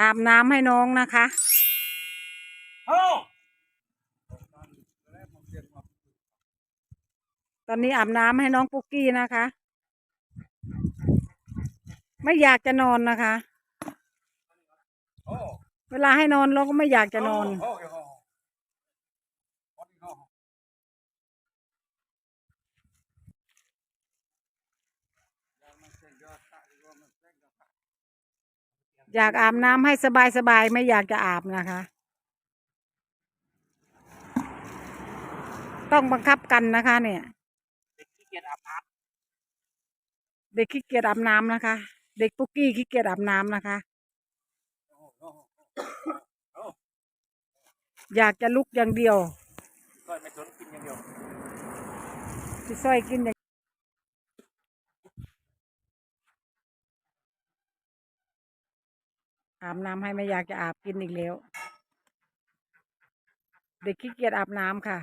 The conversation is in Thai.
อาบน้ำให้น้องนะคะโอ้ตอนนี้อาบน้ำให้น้องปุกกี้นะคะ ไม่อยากจะนอนนะคะโอ้เวลาให้นอนเราก็ไม่อยากจะนอน โอ้โอ้โอ้ อยากอาบน้ำให้สบายสบายๆไม่อยากจะอาบนะคะ ต้องบังคับกันนะคะ เนี่ยขี้เกียจอาบน้เด็กขี้เกียจอาบน้ำนะคะ เด็กปุกกี้ขี้เกียจอาบน้ำนะคะำโอ้โอ้โอ้อยากจะลุกอย่างเดียวก็ไม่สนกินอย่างเดียวพี่สร้อยกินอย่าง อาบน้ำให้ไม่อยากจะอาบกินอีกแล้ว เด็กขี้เกียจอาบน้ำค่ะ